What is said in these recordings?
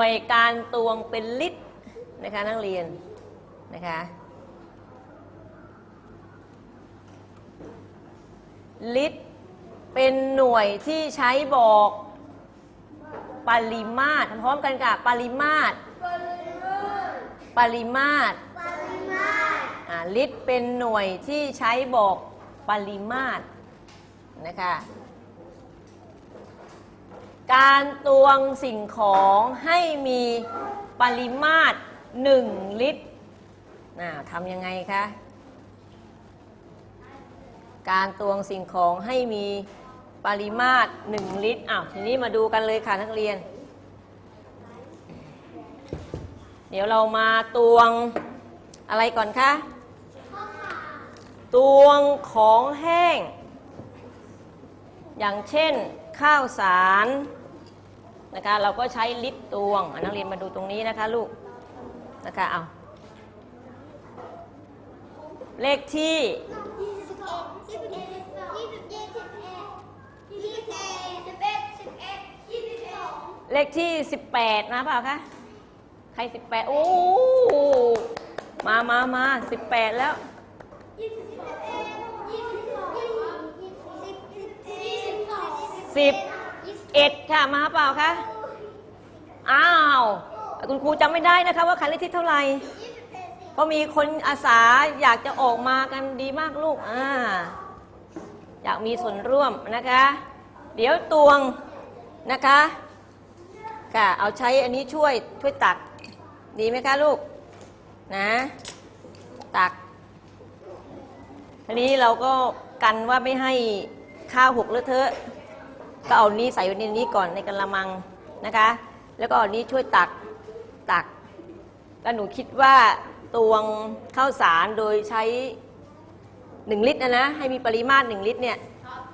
หน่วยการตวงเป็นลิตรนะคะนักเรียนนะคะลิตรเป็นหน่วยที่ใช้บอกปริมาตรพร้อมกันกับปริมาตร ปริมาตรลิตรเป็นหน่วยที่ใช้บอกปริมาตรนะคะ การตวงสิ่งของให้มีปริมาตร 1 ลิตรอ่าทำยังไงคะ การตวงสิ่งของให้มีปริมาตร 1 ลิตรอ้าวทีนี้มาดูกันเลยค่ะนักเรียน เดี๋ยวเรามาตวงอะไรก่อนคะตวงของแห้ง อย่างเช่นข้าวสาร นะคะ เราก็ใช้ลิตรตวงนักเรียนมาดูตรงนี้นะคะลูกนะคะเอาเลขที่ยี่สิบเอ็ดยี่สิบเอ็ดยี่สิบยี่สิบเอ็ดยี่สิบเอ็ดสิบเอ็ดยี่สิบสองเลขที่ 18 นะเปล่าคะ ใคร 18 โอ้ มามามา18 แล้วยี่สิบ เอ็ดยี่สิบสองยี่สิบยี่สิบสอง11ค่ะมาเปล่าคะอ้าวคุณครูจำไม่ได้นะคะว่าใครเลขที่เท่าไหร่เอ็ดสิบเพราะมีคนอาสาอยากจะออกมากันดีมากลูกอ่าอยากมีส่วนร่วมนะคะ เดี๋ยวตวงนะคะค่ะเอาใช้อันนี้ช่วยช่วยตัก ดีไหมคะลูกนะ ตักทีนี้เราก็กันว่าไม่ให้ข้าวหกเลอะเทอะ ก็เอานี้ใส่ไว้ในนี้ก่อนในกระมังนะคะ แล้วก็เอานี้ช่วยตักตัก แล้วหนูคิดว่าตวงข้าวสารโดยใช้1ลิตรนะนะให้มีปริมาตร1ลิตรเนี่ย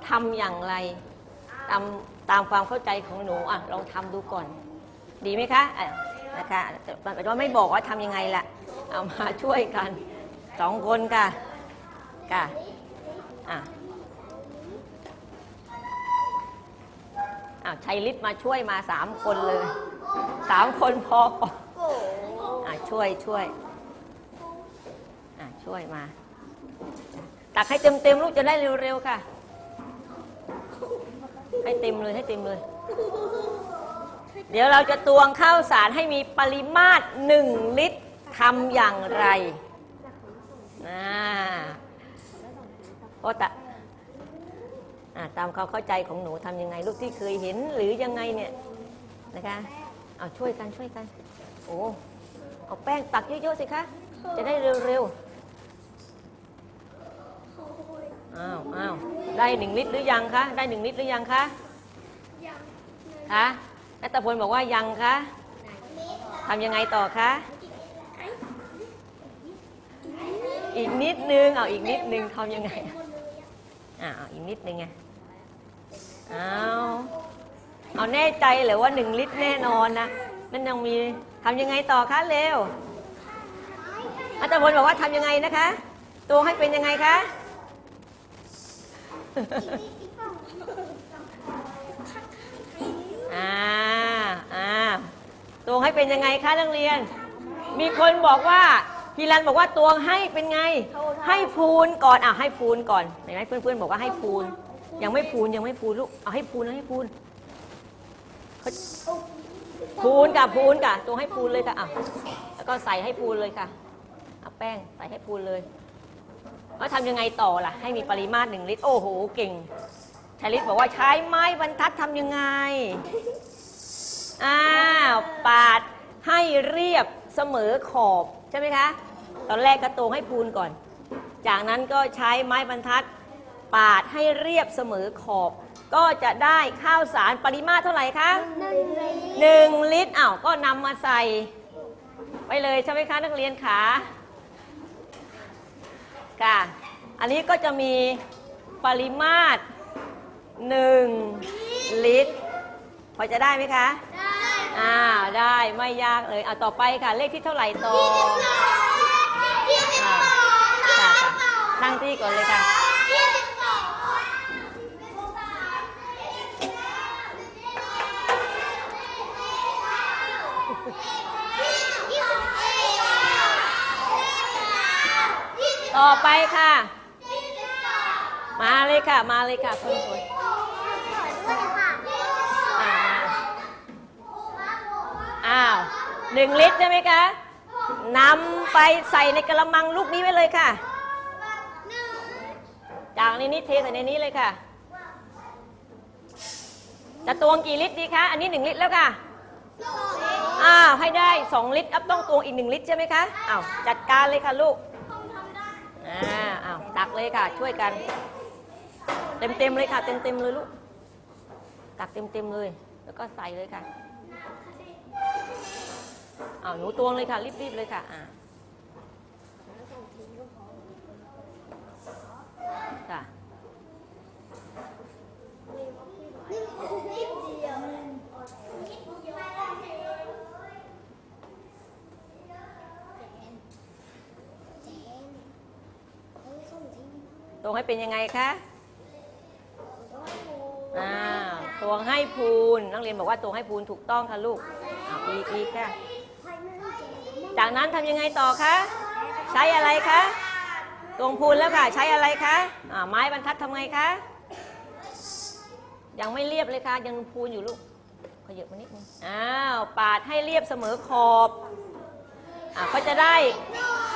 ทำอย่างไรตามตามความเข้าใจของหนูอะลองทำดูก่อน ดีไหมคะะนะคะแต่แต่ว่าไม่บอกว่าทำยังไงละเอามาช่วยกันสองคนค่ะค่ะอะ อะใช้ลิตรมาช่วยมาสามคนเลยสามคนพอโอ้โหอะช่วยช่วยอะช่วยมา ตักให้เต็มเต็มๆลูกจะได้เร็วๆค่ะ ให้เต็มเลยให้เต็มเลย เดี๋ยวเราจะตวงข้าวสารให้มีปริมาตรหนึ่งลิตรทำอย่างไรนะโอตะอะ ตามความเข้าใจของหนูทำยังไง ลูกที่เคยเห็นหรือยังไงเนี่ยนะคะเอาช่วยกันช่วยกัน โอ้เอาแป้งตักเยอะๆสิคะจะได้เร็วๆอ้าวอ้าวได้หนึ่งลิตรหรือยังคะได้หนึ่งลิตรหรือยังคะยังคะนัตพลบอกว่ายังคะทำยังไงต่อคะอีกนิดนึงเอาอีกนิดนึงทำยังไงอ่าเอาอีกนิดนึงไง เอาเอาแน่ใจเหรือว่าหนึ่งลิตรแน่นอนนะนั่นยังมีทำยังไงต่อคะเร็ว อาจารย์พลบอกว่าทำยังไงนะคะ ตัวให้เป็นยังไงคะ อ่า อ่าตวงให้เป็นยังไงคะนักเรียน มีคนบอกว่าพีรันบอกว่าตวงให้เป็นไง ให้พูนก่อน อะให้พูนก่อน เห็นไหมเพื่อนๆบอกว่าให้พูน ยังไม่พูนยังไม่พูนลูกเอาให้พูนเอาให้พูนเขาพูนกับพูนกับตวงให้พูนเลยค่ะอะแล้วก็ใส่ให้พูนเลยค่ะเอาแป้งใส่ให้พูนเลยแล้วทำยังไงต่อล่ะ ให้มีปริมาตรหนึ่งลิตรโอ้โหเก่งชาลิตบอกว่าใช้ไม้บรรทัดทำยังไงอ้าวปาดให้เรียบเสมอขอบใช่ไหมคะ ตอนแรกกระตวงให้พูนก่อน จากนั้นก็ใช้ไม้บรรทัด ปาดให้เรียบเสมอขอบ ก็จะได้ข้าวสารปริมาตรเท่าไหร่คะหนึ่งเลยหนึ่งลิตรอ้าวก็นำมาใส่ ไปเลยใช่ไหมคะนักเรียนขาค่ะ อันนี้ก็จะมีปริมาตรหนึ่งลิตร พอจะได้ไหมคะ ได้อ้าวได้ไม่ยากเลยอะต่อไปค่ะ เลขที่เท่าไหร่ต่อยี่สิบอ่าสองค่ะค่ะนั่งที่ก่อนเลยค่ะ ยี่สิบสอง ต่อไปค่ะ มาเลยค่ะ มาเลยค่ะคนสวยอ่าอ้าวหนึ่งลิตรใช่ไหมคะนำไปใส่ในกระมังลูกนี้ไว้เลยค่ะ จากในนี้เทใส่ในนี้เลยค่ะ จะตวงกี่ลิตรดีคะ อันนี้หนึ่งลิตรแล้วค่ะอ้าวให้ได้สองลิตรอัพต้องตวงอีกหนึ่งลิตรใช่ไหมคะอ้าวจัดการเลยค่ะลูกอ่าอ้าว ตักเลยค่ะ ช่วยกัน เต็มเต็มเลยค่ะ เต็มเต็มเลยลูก ตักเต็มเต็มเลย แล้วก็ใส่เลยค่ะอ้าหนูตวงเลยค่ะรีบๆเลยค่ะอ่าค่ะ วงให้เป็นยังไงคะอ่าตวงให้พูนนักเรียนบอกว่าตวงให้พูนถูกต้องค่ะลูกอ่าอีกอีกค่ะ จากนั้นทำยังไงต่อคะ ใช้อะไรคะตวงพูนแล้วค่ะ ใช้อะไรคะอ่าไม้บรรทัดทำไงคะ ยังไม่เรียบเลยค่ะ ยังพูนอยู่ลูกขยับมานิดนึงอ้าว ปาดให้เรียบเสมอขอบอ่าก็จะได้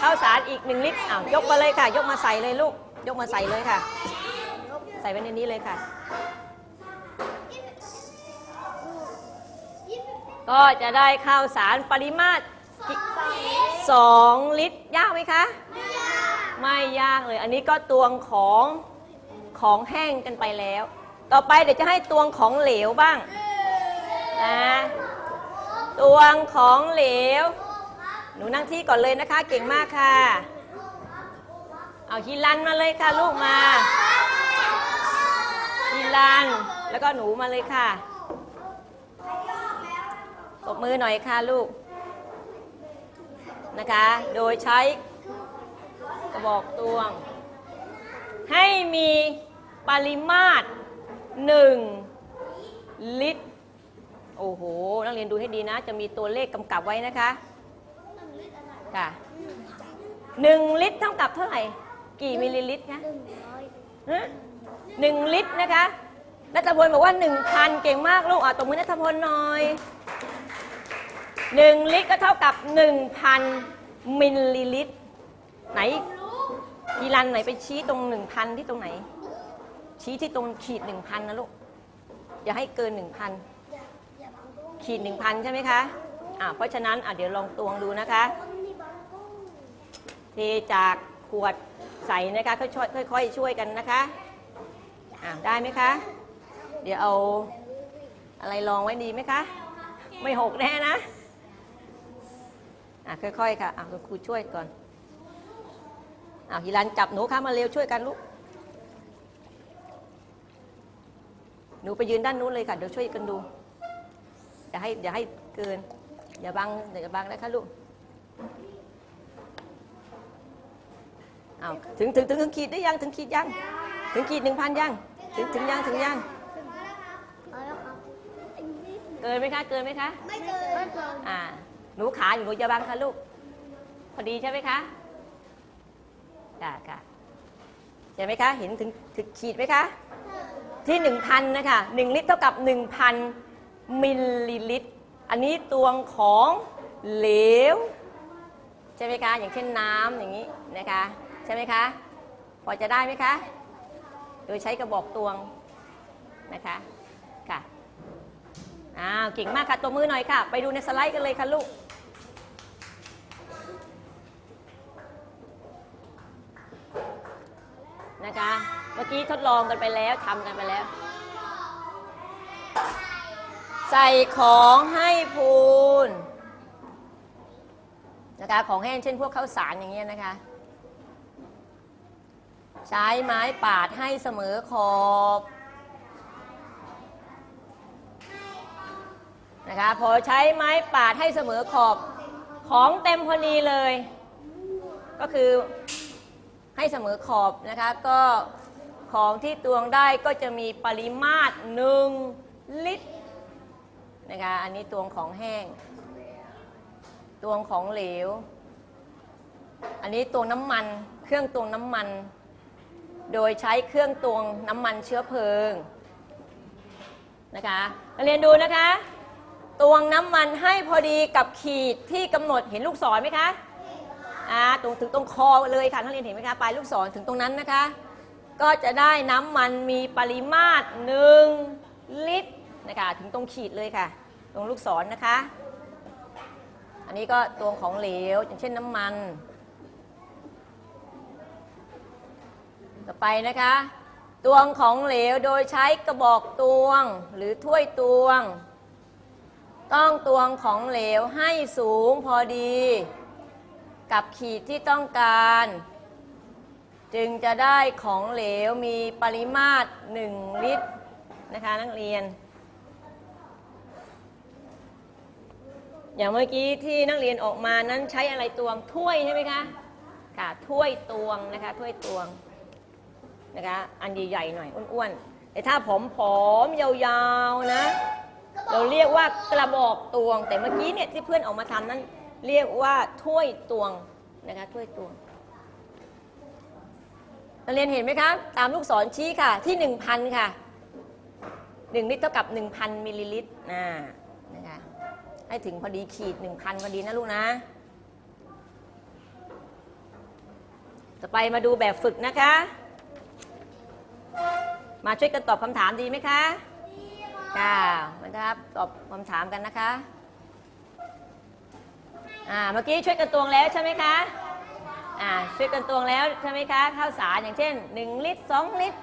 ข้าวสารอีกหนึ่งลิตรอ้าวยกมาเลยค่ะ ยกมาใส่เลยลูก ยกมาใส่เลยค่ะ ใส่ไว้ในนี้เลยค่ะ ก็จะได้ข้าวสารปริมาตรสองลิตร ยากไหมคะ ไม่ยากเลย อันนี้ก็ตวงของของแห้งกันไปแล้ว ต่อไปเดี๋ยวจะให้ตวงของเหลวบ้างนะตวงของเหลว หนูนั่งที่ก่อนเลยนะคะ เก่งมากค่ะ เอาฮิลันมาเลยค่ะลูกมาฮิลัน แล้วก็หนูมาเลยค่ะตบมือหน่อยค่ะลูกนะคะ โดยใช้กระบอกตวง ให้มีปริมาตร 1 ลิตร โอ้โห นักเรียนดูให้ดีนะ จะมีตัวเลขกำกับไว้นะคะ ค่ะหนึ่งลิตรเท่ากับเท่าไหร่ กี่มิลลิลิตรคะฮะหนึ่งลิตรนะคะนัทพลบอกว่าหนึ่งพันเก่งมากลูกอะตบมือนัทพลหน่อยหนึ่งลิตรก็เท่ากับหนึ่งพันมิลลิลิตร ไหนกีรันไหนไปชี้ตรงหนึ่งพันที่ตรงไหน ชี้ที่ตรงขีดหนึ่งพันนะลูกอย่าให้เกินหนึ่งพันขีดหนึ่งพันใช่ไหมคะอ่าเพราะฉะนั้นอะเดี๋ยวลองตวงดูนะคะ เทจากขวด ใส่นะคะค่อยๆค่อยๆช่วยกันนะคะอ่าได้ไหมคะ เดี๋ยวเอาอะไรรองไว้ดีไหมคะ ไม่หกแน่นะอะค่อยๆค่ะอะคุณครูช่วยก่อนอะฮิรันจับหนูค่ะมาเร็วช่วยกันลูกหนูไปยืนด้านนู้นเลยค่ะเดี๋ยวช่วยกันดูอย่าให้อย่าให้เกิน อย่าบังอย่าบังนะคะลูก อ้าวถึงถึงถึงถึงขีดได้ยังถึงขีดยัง ถึงขีดหนึ่งพันยัง ถึงถึงยังถึงยัง เกินไหมคะ เกินไหมคะ ไม่เกินไม่เกินอ่า หนูขาอยู่หนูอย่าบังค่ะลูก พอดีใช่ไหมคะค่ะค่ะใช่ไหมคะ เห็นถึงถึงขีดไหมคะ ที่หนึ่งพันนะคะหนึ่งลิตรเท่ากับหนึ่งพันมิลลิลิตร อันนี้ตวงของเหลว ใช่ไหมคะ อย่างเช่นน้ำอย่างนี้นะคะ ใช่ไหมคะ พอจะได้ไหมคะ โดยใช้กระบอกตวงนะคะค่ะอ้าวเก่งมากค่ะตัวมือหน่อยค่ะ ไปดูในสไลด์กันเลยค่ะลูกนะคะ เมื่อกี้ทดลองกันไปแล้วทำกันไปแล้ว ใส่ของให้พูนนะคะของแห้งเช่นพวกข้าวสารอย่างเงี้ยนะคะ ใช้ไม้ปาดให้เสมอขอบนะคะพอใช้ไม้ปาดให้เสมอขอบของเต็มพอดีเลย ก็คือให้เสมอขอบนะคะก็ของที่ตวงได้ก็จะมีปริมาตรหนึ่งลิตรนะคะอันนี้ตวงของแห้ง ตวงของเหลว อันนี้ตวงน้ำมัน เครื่องตวงน้ำมัน โดยใช้เครื่องตวงน้ำมันเชื้อเพลิงนะคะนักเรียนดูนะคะ ตวงน้ำมันให้พอดีกับขีดที่กำหนดเห็นลูกศรไหมคะอ่าตรงถึงตรงคอเลยค่ะนักเรียนเห็นไหมคะปลายลูกศรถึงตรงนั้นนะคะ ก็จะได้น้ำมันมีปริมาตร 1 ลิตรนะคะถึงตรงขีดเลยค่ะ ตรงลูกศรนะคะ อันนี้ก็ตวงของเหลวอย่างเช่นน้ำมัน ต่อไปนะคะ ตวงของเหลวโดยใช้กระบอกตวงหรือถ้วยตวง ต้องตวงของเหลวให้สูงพอดี กับขีดที่ต้องการ จึงจะได้ของเหลวมีปริมาตร 1 ลิตรนะคะนักเรียน อย่างเมื่อกี้ที่นักเรียนออกมานั้นใช้อะไรตวงถ้วยใช่ไหมคะค่ะถ้วยตวงนะคะถ้วยตวง นะคะ อันใหญ่ๆหน่อยอ้วนๆแต่ถ้าผอมๆยาวๆนะ เราเรียกว่ากระบอกตวง แต่เมื่อกี้เนี่ยที่เพื่อนออกมาทำนั้น เรียกว่าถ้วยตวงนะคะถ้วยตวงนักเรียนเห็นไหมครับตามลูกศรชี้ค่ะที่ 1,000 ค่ะ 1 ลิตรเท่ากับ 1,000 มิลลิลิตรอ่านะคะให้ถึงพอดีขีด 1,000 พอดีนะลูกนะ ต่อไปมาดูแบบฝึกนะคะ มาช่วยกันตอบคำถามดีไหมคะค่ะนะครับตอบคำถามกันนะคะอ่าเมื่อกี้ช่วยกันตวงแล้วใช่ไหมคะอ่าช่วยกันตวงแล้วใช่ไหมคะข้าวสารอย่างเช่น 1 ลิตร 2 ลิตร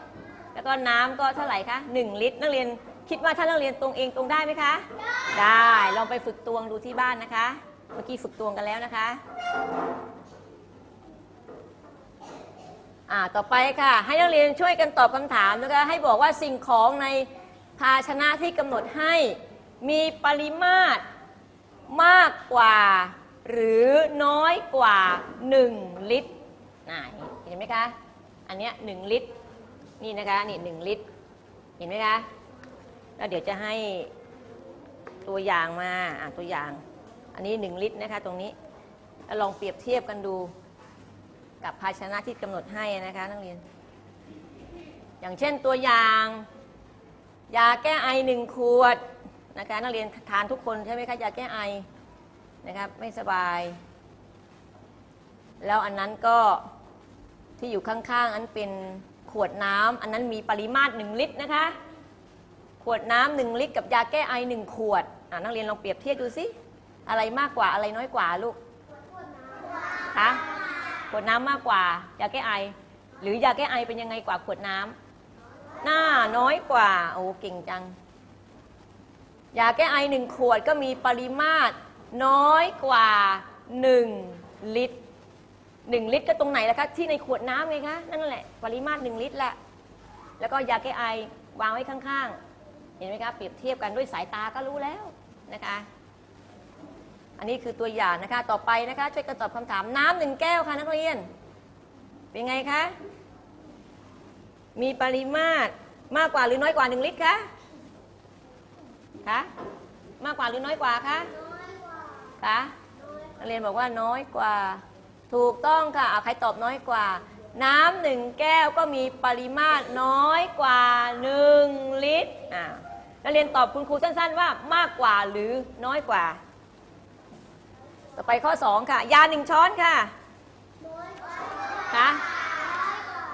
แล้วก็น้ำก็เท่าไหร่คะ1ลิตรนักเรียนคิดว่าถ้านักเรียนตวงเองตวงได้ไหมคะ ได้ลองไปฝึกตวงดูที่บ้านนะคะ เมื่อกี้ฝึกตวงกันแล้วนะคะ อ่าต่อไปค่ะ ให้นักเรียนช่วยกันตอบคำถามนะคะให้บอกว่าสิ่งของในภาชนะที่กำหนดให้มีปริมาตรมากกว่า หรือน้อยกว่า 1 ลิตรน่ะเห็นไหมคะอันเนี้ย1ลิตร นี่นะคะนี่1ลิตร เห็นไหมคะแล้วเดี๋ยวจะให้ตัวอย่างมาอะตัวอย่าง อันนี้ 1 ลิตรนะคะตรงนี้ลองเปรียบเทียบกันดู กับภาชนะที่กำหนดให้นะคะนักเรียน อย่างเช่นตัวอย่าง ยาแก้ไอหนึ่งขวดนะคะนักเรียนทานทุกคนใช่ไหมคะยาแก้ไอนะครับไม่สบาย แล้วอันนั้นก็ที่อยู่ข้างๆอันเป็นขวดน้ำอันนั้นมีปริมาตร 1 ลิตรนะคะ ขวดน้ำหนึ่งลิตร กับยาแก้ไอหนึ่งขวดอ่านักเรียนลองเปรียบเทียบดูสิอะไรมากกว่าอะไรน้อยกว่าลูกคะ ขวดน้ำมากกว่ายาแก้ไอ หรือยาแก้ไอเป็นยังไงกว่าขวดน้ำหน้าน้อยกว่าโอ้เก่งจัง ยาแก้ไอหนึ่งขวดก็มีปริมาตรน้อยกว่า 1 ลิตร 1 ลิตรก็ตรงไหนล่ะคะที่ในขวดน้ำไงคะนั่นแหละปริมาตร 1 ลิตรแหละแล้วก็ยาแก้ไอวางไว้ข้างๆ เห็นไหมคะเปรียบเทียบกันด้วยสายตาก็รู้แล้วนะคะ อันนี้คือตัวอย่างนะคะ ต่อไปนะคะ ช่วยกันตอบคำถามน้ำหนึ่งแก้วค่ะนักเรียน เป็นไงคะ มีปริมาตรมากกว่าหรือน้อยกว่า 1 ลิตรคะ คะ มากกว่าหรือน้อยกว่าคะ คะนักเรียนบอกว่าน้อยกว่า ถูกต้องค่ะเอาใครตอบน้อยกว่า น้ำหนึ่งแก้วก็มีปริมาตรน้อยกว่า 1 ลิตรอ่านักเรียนตอบคุณครูสั้นๆว่ามากกว่าหรือน้อยกว่า ต่อไปข้อ 2 ค่ะ ยาหนึ่งช้อนค่ะคะ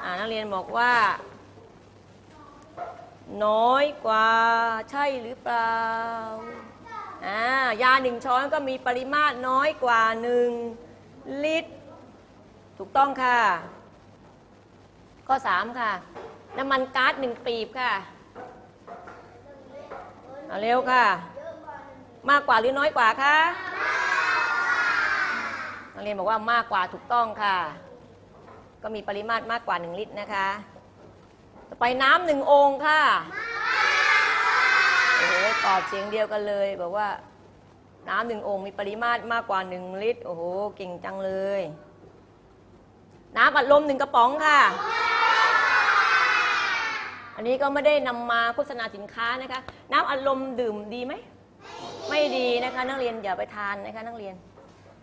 อ่านักเรียนบอกว่า น้อยกว่าใช่หรือเปล่าอ่ายาหนึ่งช้อนก็มีปริมาตรน้อยกว่า 1 ลิตร ถูกต้องค่ะ ข้อ 3 ค่ะ น้ำมันก๊าซหนึ่งปีบค่ะเอาเร็วค่ะ มากกว่าหรือน้อยกว่าคะ นักเรียนบอกว่ามากกว่าถูกต้องค่ะ ก็มีปริมาตรมากกว่า 1 ลิตรนะคะ ต่อไปน้ำหนึ่งองค์ค่ะโอ้โหตอบเสียงเดียวกันเลย บอกว่า น้ำหนึ่งองค์มีปริมาตรมากกว่า 1 ลิตร โอ้โหเก่งจังเลย น้ำอัดลมหนึ่งกระป๋องค่ะ อันนี้ก็ไม่ได้นำมาโฆษณาสินค้านะคะ น้ำอัดลมดื่มดีไหม ไม่ดีนะคะ นักเรียนอย่าไปทานนะคะนักเรียน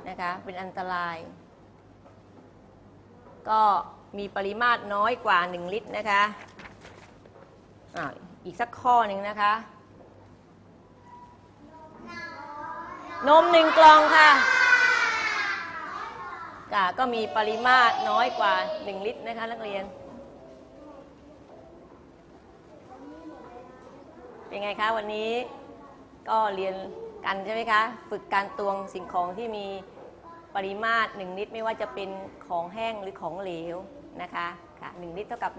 นะคะ เป็นอันตราย ก็มีปริมาตรน้อยกว่า 1 ลิตรนะคะอีกสักข้อหนึ่งนะคะ นมหนึ่งกล่องค่ะค่ะก็มีปริมาตรน้อยกว่า 1 ลิตรนะคะนักเรียน เป็นไงคะวันนี้ก็เรียน กันใช่ไหมคะ ฝึกการตวงสิ่งของที่มีปริมาตร1ลิตรไม่ว่าจะเป็นของแห้งหรือของเหลวนะคะค่ะ1ลิตรเท่ากับ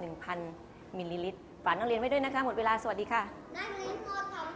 1,000มิลลิลิตรฝากนักเรียนไว้ด้วยนะคะ หมดเวลาสวัสดีค่ะ นักเรียนหมทำ